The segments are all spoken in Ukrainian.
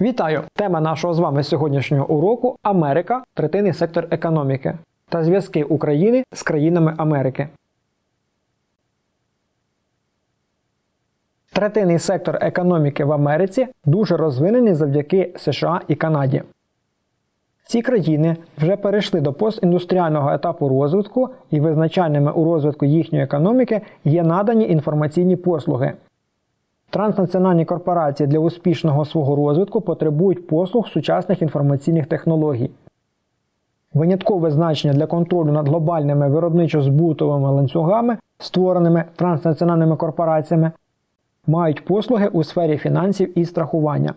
Вітаю! Тема нашого з вами сьогоднішнього уроку Америка, третинний сектор економіки та зв'язки України з країнами Америки. Третинний сектор економіки в Америці дуже розвинений завдяки США і Канаді. Ці країни вже перейшли до постіндустріального етапу розвитку і визначальними у розвитку їхньої економіки є надані інформаційні послуги. Транснаціональні корпорації для успішного свого розвитку потребують послуг сучасних інформаційних технологій. Виняткове значення для контролю над глобальними виробничо-збутовими ланцюгами, створеними транснаціональними корпораціями, мають послуги у сфері фінансів і страхування.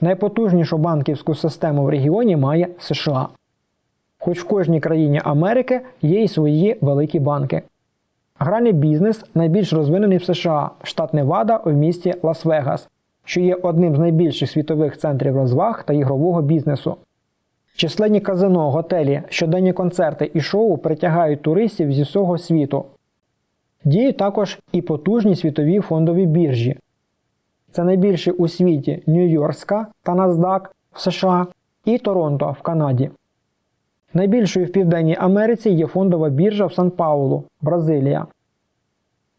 Найпотужнішу банківську систему в регіоні має США. Хоч в кожній країні Америки є й свої великі банки. Гральний бізнес найбільш розвинений в США, штат Невада в місті Лас-Вегас, що є одним з найбільших світових центрів розваг та ігрового бізнесу. Численні казино, готелі, щоденні концерти і шоу притягають туристів зі всього світу. Діють також і потужні світові фондові біржі. Це найбільші у світі Нью-Йоркська та NASDAQ в США і Торонто в Канаді. Найбільшою в Південній Америці є фондова біржа в Сан-Паулу, Бразилія.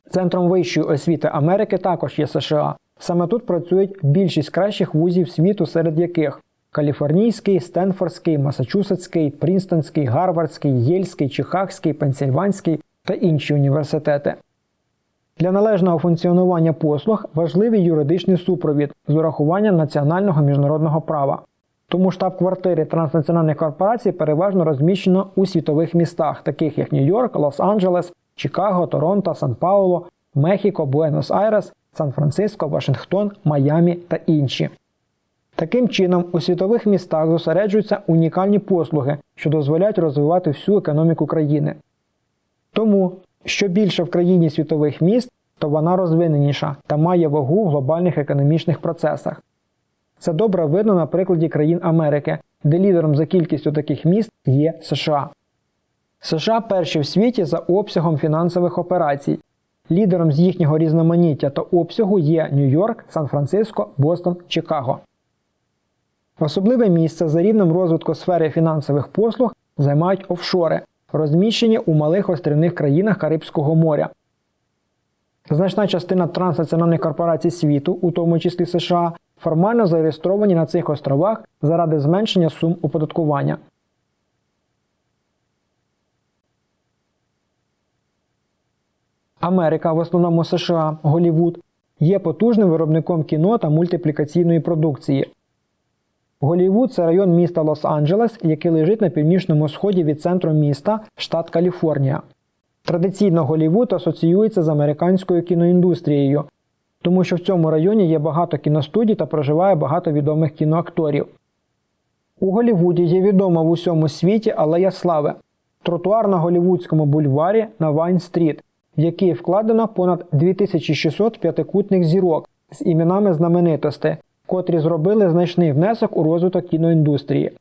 Центром вищої освіти Америки також є США. Саме тут працюють більшість кращих вузів світу, серед яких Каліфорнійський, Стенфордський, Масачусетський, Прінстонський, Гарвардський, Єльський, Чикагський, Пенсільванський та інші університети. Для належного функціонування послуг важливий юридичний супровід з урахуванням національного міжнародного права. Тому штаб-квартири транснаціональних корпорацій переважно розміщено у світових містах, таких як Нью-Йорк, Лос-Анджелес, Чикаго, Торонто, Сан-Пауло, Мехіко, Буенос-Айрес, Сан-Франциско, Вашингтон, Майамі та інші. Таким чином, у світових містах зосереджуються унікальні послуги, що дозволяють розвивати всю економіку країни. Тому, що більше в країні світових міст, то вона розвиненіша та має вагу в глобальних економічних процесах. Це добре видно на прикладі країн Америки, де лідером за кількістю таких міст є США. США перші в світі за обсягом фінансових операцій. Лідером з їхнього різноманіття та обсягу є Нью-Йорк, Сан-Франциско, Бостон, Чикаго. Особливе місце за рівнем розвитку сфери фінансових послуг займають офшори, розміщені у малих острівних країнах Карибського моря. Значна частина транснаціональних корпорацій світу, у тому числі США, формально зареєстровані на цих островах заради зменшення сум оподаткування. Америка, в основному США, Голівуд, є потужним виробником кіно та мультиплікаційної продукції. Голівуд це район міста Лос-Анджелес, який лежить на північному сході від центру міста, штат Каліфорнія. Традиційно Голівуд асоціюється з американською кіноіндустрією, тому що в цьому районі є багато кіностудій та проживає багато відомих кіноакторів. У Голівуді є відома в усьому світі Алея Слави, тротуар на Голівудському бульварі на Вайн-стріт, в який вкладено понад 2600 п'ятикутних зірок з іменами знаменитостей, котрі зробили значний внесок у розвиток кіноіндустрії.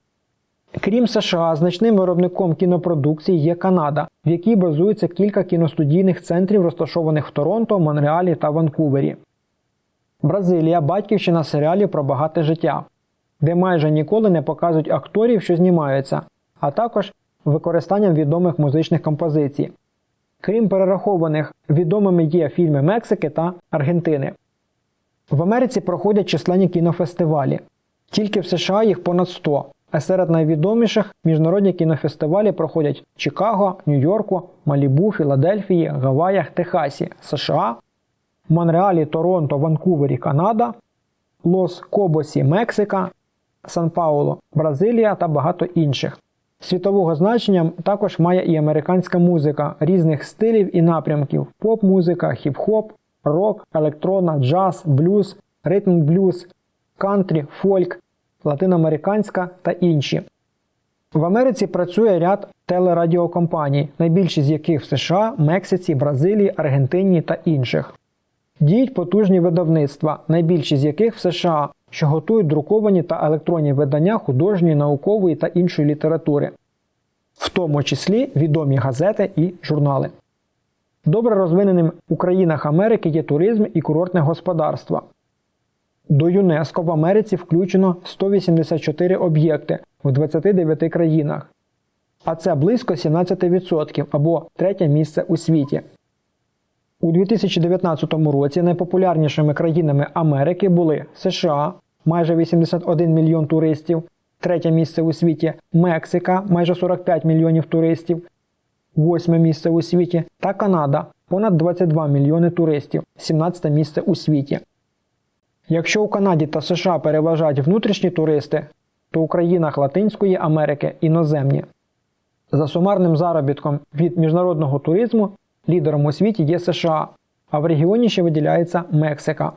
Крім США, значним виробником кінопродукції є Канада, в якій базується кілька кіностудійних центрів, розташованих в Торонто, Монреалі та Ванкувері. Бразилія батьківщина серіалів про багате життя, де майже ніколи не показують акторів, що знімаються, а також використанням відомих музичних композицій. Крім перерахованих, відомими є фільми Мексики та Аргентини. В Америці проходять численні кінофестивалі. Тільки в США їх понад 100, а серед найвідоміших міжнародні кінофестивалі проходять Чикаго, Нью-Йорку, Малібу, Філадельфії, Гаваях, Техасі, США, Монреалі, Торонто, Ванкувері, Канада, Лос Кобосі, Мексика, Сан-Пауло, Бразилія та багато інших. Світового значення також має і американська музика різних стилів і напрямків: поп-музика, хіп-хоп, рок, електрона, джаз, блюз, ритм блюз, кантрі, фольк, латиноамериканська та інші. В Америці працює ряд телерадіокомпаній, найбільші з яких в США, Мексиці, Бразилії, Аргентині та інших. Діють потужні видавництва, найбільші з яких в США, що готують друковані та електронні видання художньої, наукової та іншої літератури, в тому числі відомі газети і журнали. Добре розвиненим у країнах Америки є туризм і курортне господарство. До ЮНЕСКО в Америці включено 184 об'єкти в 29 країнах, а це близько 17% або третє місце у світі. У 2019 році найпопулярнішими країнами Америки були США майже 81 мільйон туристів, третє місце у світі Мексика майже 45 мільйонів туристів, восьме місце у світі та Канада понад 22 мільйони туристів, 17 місце у світі. Якщо у Канаді та США переважають внутрішні туристи, то у країнах Латинської Америки іноземні. За сумарним заробітком від міжнародного туризму лідером у світі є США, а в регіоні ще виділяється Мексика.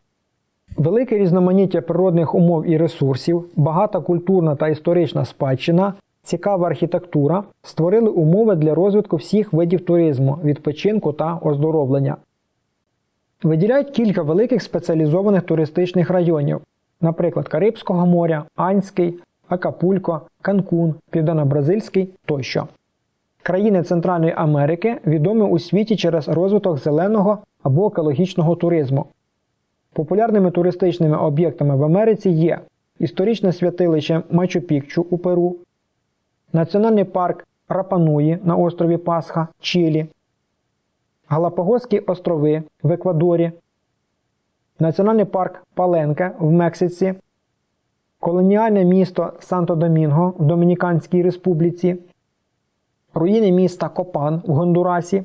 Велике різноманіття природних умов і ресурсів, багата культурна та історична спадщина, цікава архітектура створили умови для розвитку всіх видів туризму, відпочинку та оздоровлення. Виділяють кілька великих спеціалізованих туристичних районів, наприклад, Карибського моря, Анський, Акапулько, Канкун, Південно-Бразильський тощо. Країни Центральної Америки відомі у світі через розвиток зеленого або екологічного туризму. Популярними туристичними об'єктами в Америці є історичне святилище Мачу-Пікчу у Перу, Національний парк Рапануї на острові Пасха, Чилі, Галапагоські острови в Еквадорі, Національний парк Паленке в Мексиці, колоніальне місто Санто-Домінго в Домініканській Республіці, руїни міста Копан в Гондурасі,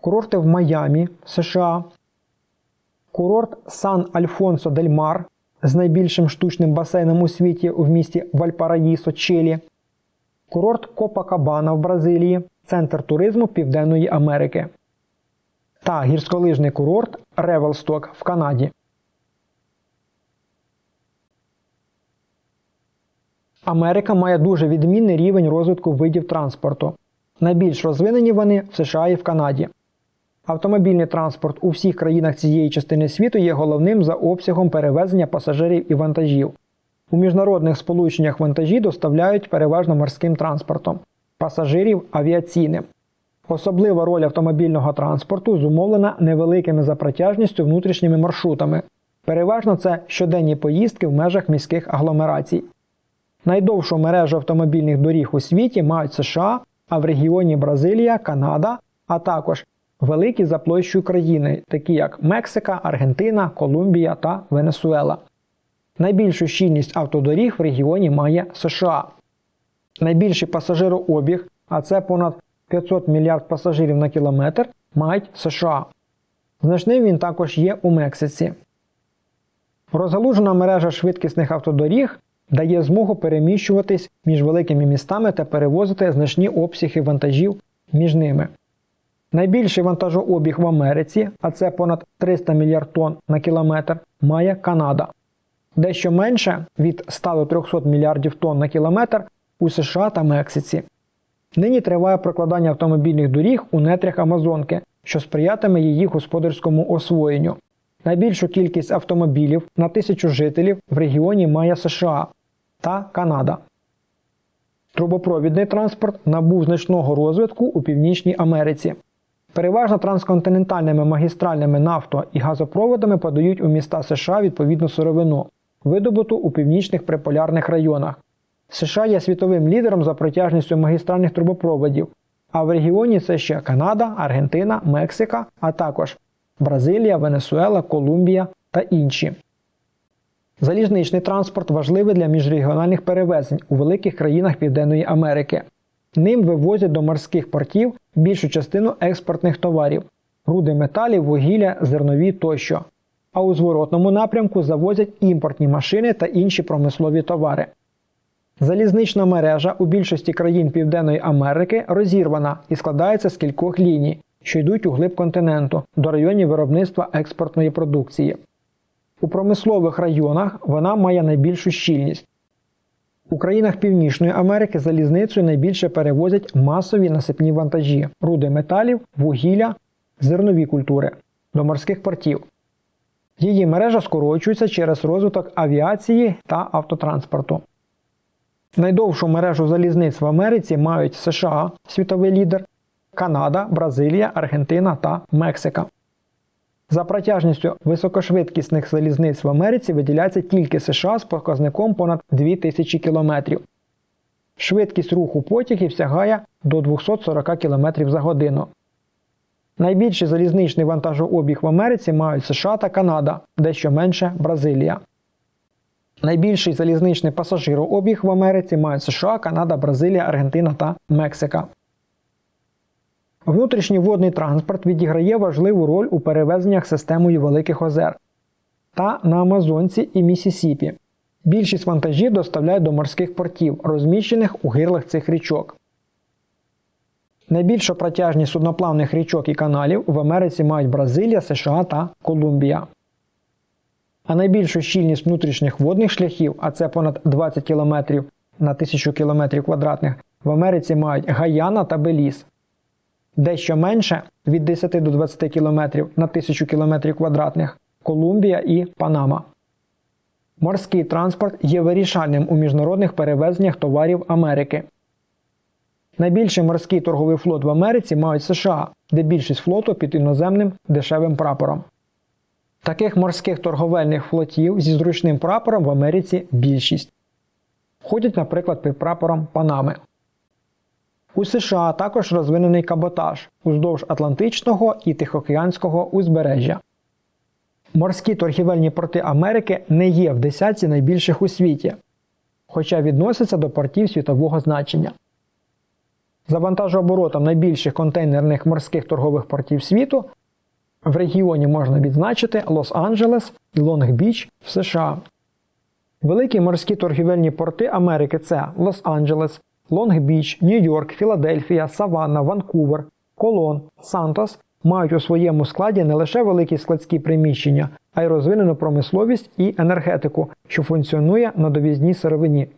курорти в Майамі, США, курорт Сан Альфонсо дель Мар з найбільшим штучним басейном у світі в місті Вальпараїсо, Чилі, курорт Копакабана в Бразилії, центр туризму Південної Америки. Та гірськолижний курорт Ревелсток в Канаді. Америка має дуже відмінний рівень розвитку видів транспорту. Найбільш розвинені вони в США і в Канаді. Автомобільний транспорт у всіх країнах цієї частини світу є головним за обсягом перевезення пасажирів і вантажів. У міжнародних сполученнях вантажі доставляють переважно морським транспортом, пасажирів авіаційним. Особлива роль автомобільного транспорту зумовлена невеликими за протяжністю внутрішніми маршрутами. Переважно це щоденні поїздки в межах міських агломерацій. Найдовшу мережу автомобільних доріг у світі мають США, а в регіоні Бразилія, Канада, а також великі за площею країни, такі як Мексика, Аргентина, Колумбія та Венесуела. Найбільшу щільність автодоріг в регіоні має США. Найбільший пасажирообіг, а це понад 500 мільярд пасажирів на кілометр, мають США. Значним він також є у Мексиці. Розгалужена мережа швидкісних автодоріг дає змогу переміщуватись між великими містами та перевозити значні обсяги вантажів між ними. Найбільший вантажообіг в Америці, а це понад 300 мільярд тонн на кілометр, має Канада. Дещо менше від 100 до 300 мільярдів тонн на кілометр у США та Мексиці. Нині триває прокладання автомобільних доріг у нетрях Амазонки, що сприятиме її господарському освоєнню. Найбільшу кількість автомобілів на тисячу жителів в регіоні має США та Канада. Трубопровідний транспорт набув значного розвитку у Північній Америці. Переважно трансконтинентальними магістральними нафто і газопроводами подають у міста США відповідну сировину, видобуту у північних приполярних районах. США є світовим лідером за протяжністю магістральних трубопроводів, а в регіоні це ще Канада, Аргентина, Мексика, а також Бразилія, Венесуела, Колумбія та інші. Залізничний транспорт важливий для міжрегіональних перевезень у великих країнах Південної Америки. Ним вивозять до морських портів більшу частину експортних товарів руди металів, вугілля, зернові тощо. А у зворотному напрямку завозять імпортні машини та інші промислові товари. Залізнична мережа у більшості країн Південної Америки розірвана і складається з кількох ліній, що йдуть у глиб континенту до районів виробництва експортної продукції. У промислових районах вона має найбільшу щільність. У країнах Північної Америки залізницею найбільше перевозять масові насипні вантажі, руди металів, вугілля, зернові культури до морських портів. Її мережа скорочується через розвиток авіації та автотранспорту. Найдовшу мережу залізниць в Америці мають США, світовий лідер, Канада, Бразилія, Аргентина та Мексика. За протяжністю високошвидкісних залізниць в Америці виділяється тільки США з показником понад 2000 км. Швидкість руху потягів сягає до 240 км за годину. Найбільший залізничний вантажообіг в Америці мають США та Канада, дещо менше Бразилія. Найбільший залізничний пасажирообіг в Америці мають США, Канада, Бразилія, Аргентина та Мексика. Внутрішній водний транспорт відіграє важливу роль у перевезеннях системою Великих озер та на Амазонці і Місісіпі. Більшість вантажів доставляють до морських портів, розміщених у гирлах цих річок. Найбільшу протяжність судноплавних річок і каналів в Америці мають Бразилія, США та Колумбія. А найбільшу щільність внутрішніх водних шляхів, а це понад 20 км на 1000 км квадратних, в Америці мають Гаяна та Беліз. Дещо менше від 10 до 20 км на 1000 км квадратних Колумбія і Панама. Морський транспорт є вирішальним у міжнародних перевезеннях товарів Америки. Найбільший морський торговий флот в Америці мають США, де більшість флоту під іноземним дешевим прапором. Таких морських торговельних флотів зі зручним прапором в Америці більшість. Ходять, наприклад, під прапором Панами. У США також розвинений каботаж уздовж Атлантичного і Тихоокеанського узбережжя. Морські торгівельні порти Америки не є в десятці найбільших у світі, хоча відносяться до портів світового значення. За вантажооборотом найбільших контейнерних морських торгових портів світу в регіоні можна відзначити Лос-Анджелес і Лонг-Біч в США. Великі морські торгівельні порти Америки це Лос-Анджелес, Лонг-Біч, Нью-Йорк, Філадельфія, Саванна, Ванкувер, Колон, Сантос мають у своєму складі не лише великі складські приміщення, а й розвинену промисловість і енергетику, що функціонує на довізній сировині.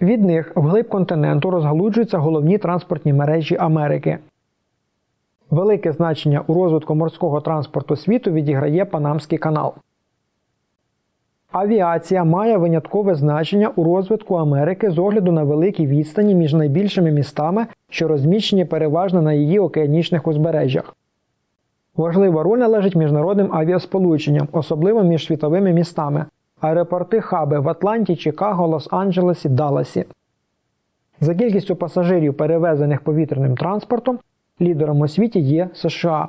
Від них вглиб континенту розгалуджуються головні транспортні мережі Америки. Велике значення у розвитку морського транспорту світу відіграє Панамський канал. Авіація має виняткове значення у розвитку Америки з огляду на великі відстані між найбільшими містами, що розміщені переважно на її океанічних узбережжях. Важлива роль належить міжнародним авіасполученням, особливо між світовими містами, аеропорти хаби в Атланті, Чикаго, Лос-Анджелесі, Далласі. За кількістю пасажирів, перевезених повітряним транспортом, лідером у світі є США,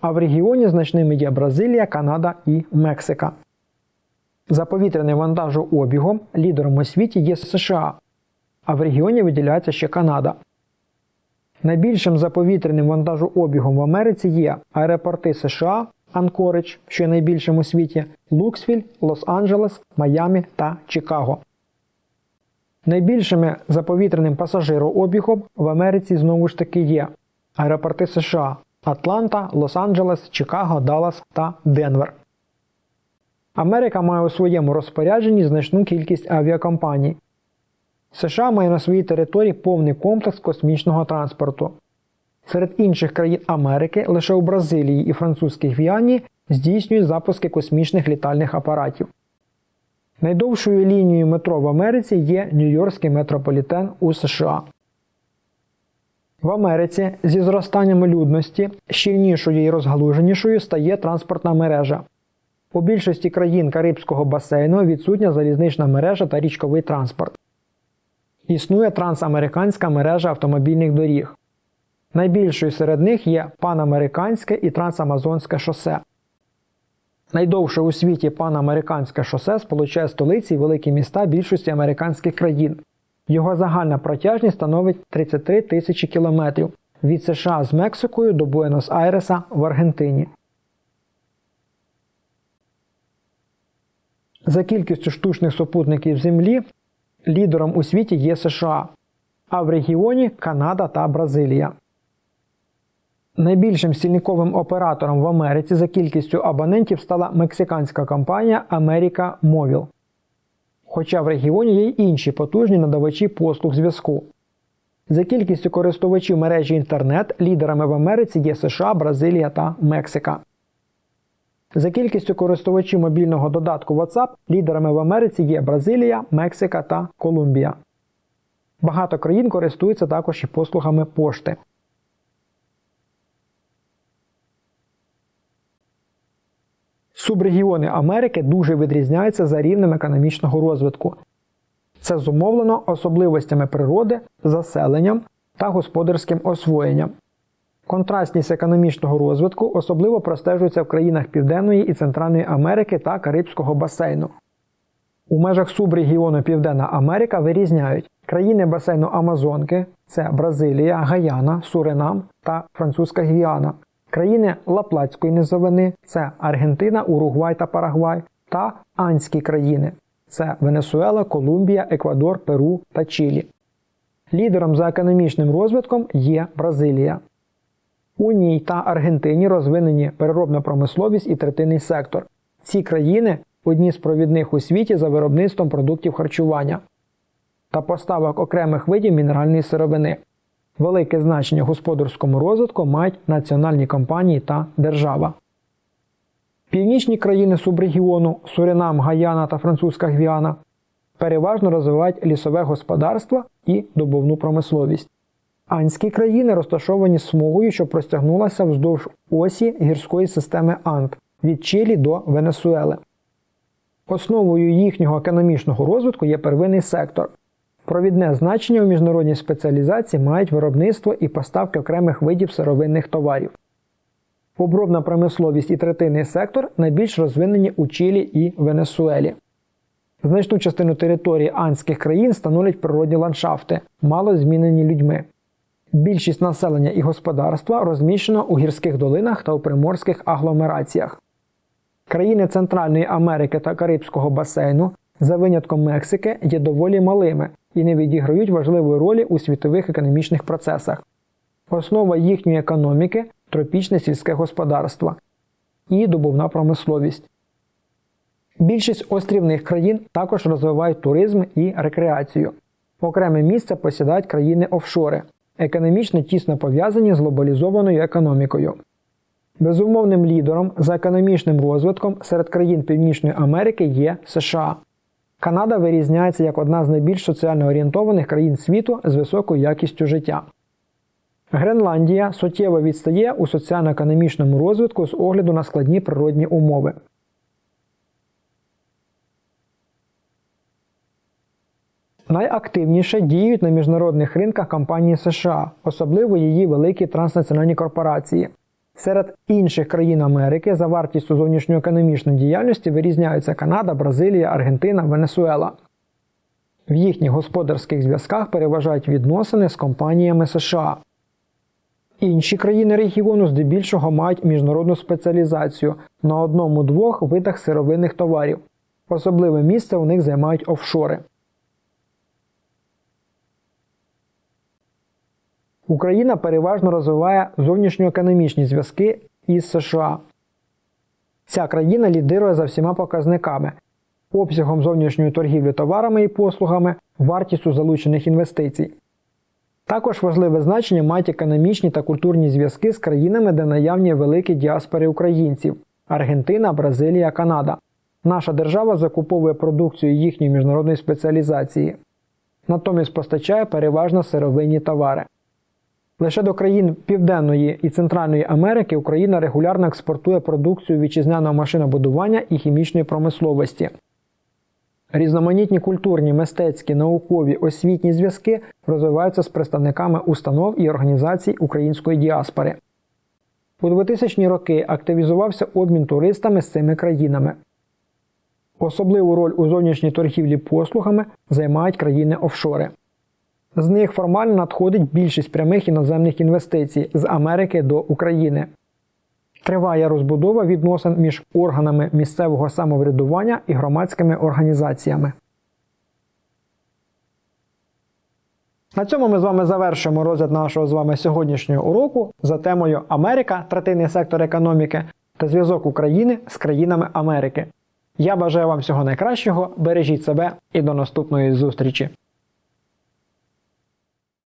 а в регіоні значними є Бразилія, Канада і Мексика. За повітряним вантажообігом лідером у світі є США, а в регіоні виділяється ще Канада. Найбільшим заповітряним вантажообігом в Америці є аеропорти США, Анкоридж, що є найбільшим у світі, Луксвіль, Лос-Анджелес, Майамі та Чикаго. Найбільшими заповітряним пасажирообігом в Америці знову ж таки є аеропорти США Атланта, Лос-Анджелес, Чикаго, Даллас та Денвер. Америка має у своєму розпорядженні значну кількість авіакомпаній. США має на своїй території повний комплекс космічного транспорту. Серед інших країн Америки лише у Бразилії і Французькій Гвіані здійснюють запуски космічних літальних апаратів. Найдовшою лінією метро в Америці є Нью-Йоркський метрополітен у США. В Америці зі зростанням людності щільнішою і розгалуженішою стає транспортна мережа. У більшості країн Карибського басейну відсутня залізнична мережа та річковий транспорт. Існує трансамериканська мережа автомобільних доріг. Найбільшою серед них є панамериканське і трансамазонське шосе. Найдовше у світі панамериканське шосе сполучає столиці і великі міста більшості американських країн. Його загальна протяжність становить 33 тисячі кілометрів від США з Мексикою до Буенос-Айреса в Аргентині. За кількістю штучних супутників Землі лідером у світі є США, а в регіоні Канада та Бразилія. Найбільшим стільниковим оператором в Америці за кількістю абонентів стала мексиканська компанія America Mobile. Хоча в регіоні є й інші потужні надавачі послуг зв'язку. За кількістю користувачів мережі інтернет лідерами в Америці є США, Бразилія та Мексика. За кількістю користувачів мобільного додатку WhatsApp лідерами в Америці є Бразилія, Мексика та Колумбія. Багато країн користуються також і послугами пошти. Субрегіони Америки дуже відрізняються за рівнем економічного розвитку. Це зумовлено особливостями природи, заселенням та господарським освоєнням. Контрастність економічного розвитку особливо простежується в країнах Південної і Центральної Америки та Карибського басейну. У межах субрегіону Південна Америка вирізняють країни басейну Амазонки це Бразилія, Гаяна, Суринам та Французька Гвіана, країни Лаплатської низовини це Аргентина, Уругвай та Парагвай, та Анські країни це Венесуела, Колумбія, Еквадор, Перу та Чилі. Лідером за економічним розвитком є Бразилія. У ній та Аргентині розвинені переробна промисловість і третинний сектор. Ці країни одні з провідних у світі за виробництвом продуктів харчування та поставок окремих видів мінеральної сировини. Велике значення господарському розвитку мають національні компанії та держава. Північні країни субрегіону Суринам, Гаяна та Французька Гвіана переважно розвивають лісове господарство і добувну промисловість. Анські країни розташовані смугою, що простягнулася вздовж осі гірської системи Анд від Чилі до Венесуели. Основою їхнього економічного розвитку є первинний сектор. Провідне значення у міжнародній спеціалізації мають виробництво і поставки окремих видів сировинних товарів. Обробна промисловість і третинний сектор найбільш розвинені у Чилі і Венесуелі. Значну частину території анських країн становлять природні ландшафти, мало змінені людьми. Більшість населення і господарства розміщено у гірських долинах та у приморських агломераціях. Країни Центральної Америки та Карибського басейну, за винятком Мексики, є доволі малими і не відіграють важливої ролі у світових економічних процесах. Основа їхньої економіки тропічне сільське господарство і добувна промисловість. Більшість острівних країн також розвивають туризм і рекреацію. Окреме місце посідають країни офшори, економічно тісно пов'язані з глобалізованою економікою. Безумовним лідером за економічним розвитком серед країн Північної Америки є США. Канада вирізняється як одна з найбільш соціально орієнтованих країн світу з високою якістю життя. Гренландія суттєво відстає у соціально-економічному розвитку з огляду на складні природні умови. Найактивніше діють на міжнародних ринках компанії США, особливо її великі транснаціональні корпорації. Серед інших країн Америки за вартістю зовнішньоекономічної діяльності вирізняються Канада, Бразилія, Аргентина, Венесуела. В їхніх господарських зв'язках переважають відносини з компаніями США. Інші країни регіону здебільшого мають міжнародну спеціалізацію на одному-двох видах сировинних товарів. Особливе місце у них займають офшори. Україна переважно розвиває зовнішньоекономічні зв'язки із США. Ця країна лідирує за всіма показниками обсягом зовнішньої торгівлі товарами і послугами, вартістю залучених інвестицій. Також важливе значення мають економічні та культурні зв'язки з країнами, де наявні великі діаспори українців Аргентина, Бразилія, Канада. Наша держава закуповує продукцію їхньої міжнародної спеціалізації, натомість постачає переважно сировинні товари. Лише до країн Південної і Центральної Америки Україна регулярно експортує продукцію вітчизняного машинобудування і хімічної промисловості. Різноманітні культурні, мистецькі, наукові, освітні зв'язки розвиваються з представниками установ і організацій української діаспори. У 2000-ні роки активізувався обмін туристами з цими країнами. Особливу роль у зовнішній торгівлі послугами займають країни офшори. З них формально надходить більшість прямих іноземних інвестицій з Америки до України. Триває розбудова відносин між органами місцевого самоврядування і громадськими організаціями. На цьому ми з вами завершуємо розгляд нашого з вами сьогоднішнього уроку за темою Америка, третинний сектор економіки та зв'язок України з країнами Америки. Я бажаю вам всього найкращого, бережіть себе і до наступної зустрічі!